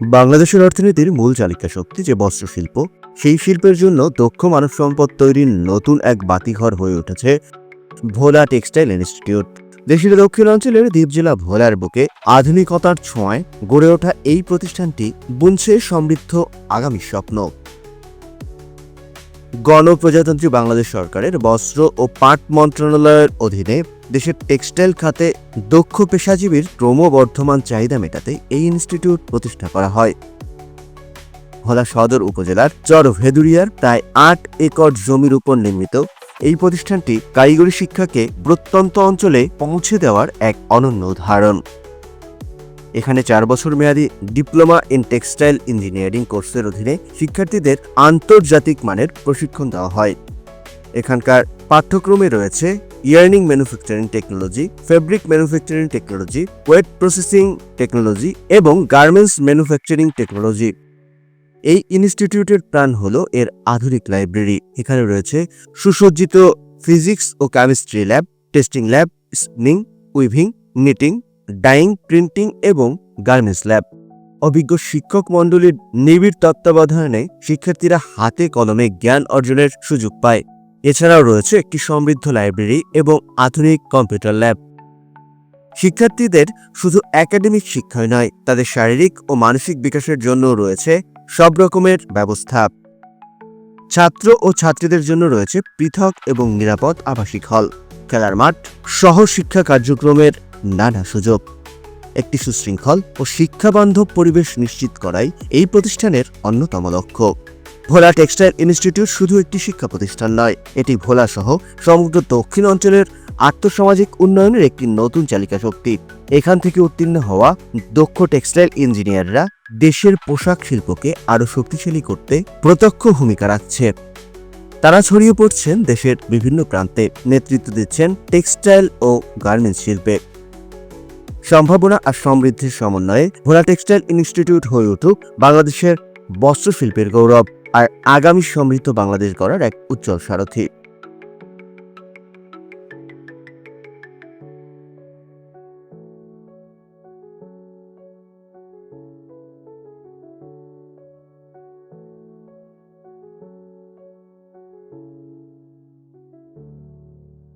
বাংলাদেশের অর্থনীতির মূল চালিকা শক্তি যে বস্ত্র শিল্প সেই শিল্পের জন্য দক্ষ মানব সম্পদ তৈরির নতুন এক বাতিঘর হয়ে উঠেছে ভোলা টেক্সটাইল ইনস্টিটিউট। দেশের দক্ষিণাঞ্চলের দ্বীপ জেলা ভোলার বুকে আধুনিকতার ছোঁয়ায় গড়ে ওঠা এই প্রতিষ্ঠানটি বুনছে সমৃদ্ধ আগামী স্বপ্ন। গণপ্রজাতন্ত্রী বাংলাদেশ সরকারের বস্ত্র ও পাট মন্ত্রণালয়ের অধীনে দেশের টেক্সটাইল খাতে দক্ষ পেশাজীবীর ক্রমবর্ধমান চাহিদা মেটাতে এই ইনস্টিটিউট প্রতিষ্ঠা করা হয়। ভোলা সদর উপজেলার চর ভেদুরিয়ার প্রায় আট একর জমির উপর নির্মিত এই প্রতিষ্ঠানটি কারিগরি শিক্ষাকে প্রত্যন্ত অঞ্চলে পৌঁছে দেওয়ার এক অনন্য উদাহরণ। এখানে চার বছর মেয়াদী ডিপ্লোমা ইন টেক্সটাইল ইঞ্জিনিয়ারিং কোর্সের অধীনে শিক্ষার্থীদের আন্তর্জাতিক মানের প্রশিক্ষণ দেওয়া হয়। এখানকার পাঠ্যক্রমে রয়েছে yarning manufacturing technology fabric manufacturing technology wet processing technology এবং গার্মেন্টস ম্যানুফ্যাকচারিং টেকনোলজি এই ইনস্টিটিউটের প্রাণ হল এর আধুনিক লাইব্রেরি এখানে রয়েছে সুসজ্জিত ফিজিক্স ও chemistry lab testing lab spinning weaving knitting dyeing printing এবং গার্মেন্টস ল্যাব অভিজ্ঞ শিক্ষক মণ্ডলীর নিবিড় তত্ত্বাবধানে শিক্ষার্থীরা হাতে কলমে জ্ঞান অর্জনের সুযোগ পায়। এছাড়াও রয়েছে একটি সমৃদ্ধ লাইব্রেরি এবং আধুনিক কম্পিউটার ল্যাব। শিক্ষার্থীদের শুধু একাডেমিক শিক্ষাই নয়, তাদের শারীরিক ও মানসিক বিকাশের জন্য রয়েছে সব রকমের ব্যবস্থা। ছাত্র ও ছাত্রীদের জন্য রয়েছে পৃথক এবং নিরাপদ আবাসিক হল, খেলার মাঠ সহ শিক্ষা কার্যক্রমের নানা সুযোগ। একটি সুশৃঙ্খল ও শিক্ষাবান্ধব পরিবেশ নিশ্চিত করাই এই প্রতিষ্ঠানের অন্যতম লক্ষ্য। ভোলা টেক্সটাইল ইনস্টিটিউট শুধু একটি শিক্ষা প্রতিষ্ঠান নয়, এটি ভোলা সহ সমগ্র দক্ষিণ অঞ্চলের আর্থসামাজিক উন্নয়নের একটি নতুন চালিকা শক্তি। এখান থেকে উত্তীর্ণ হওয়া দক্ষ টেক্সটাইল ইঞ্জিনিয়াররা দেশের পোশাক শিল্পকে আরও শক্তিশালী করতে প্রত্যক্ষ ভূমিকা রাখছে। তারা ছড়িয়ে পড়ছেন দেশের বিভিন্ন প্রান্তে, নেতৃত্ব দিচ্ছেন টেক্সটাইল ও গার্মেন্টস শিল্পে। সম্ভাবনা আর সমৃদ্ধির সমন্বয়ে ভোলা টেক্সটাইল ইনস্টিটিউট হয়ে উঠুক বাংলাদেশের বস্ত্রশিল্পের গৌরব। আর আগামী সমৃদ্ধ বাংলাদেশ গড়ার এক উজ্জ্বল সারথী।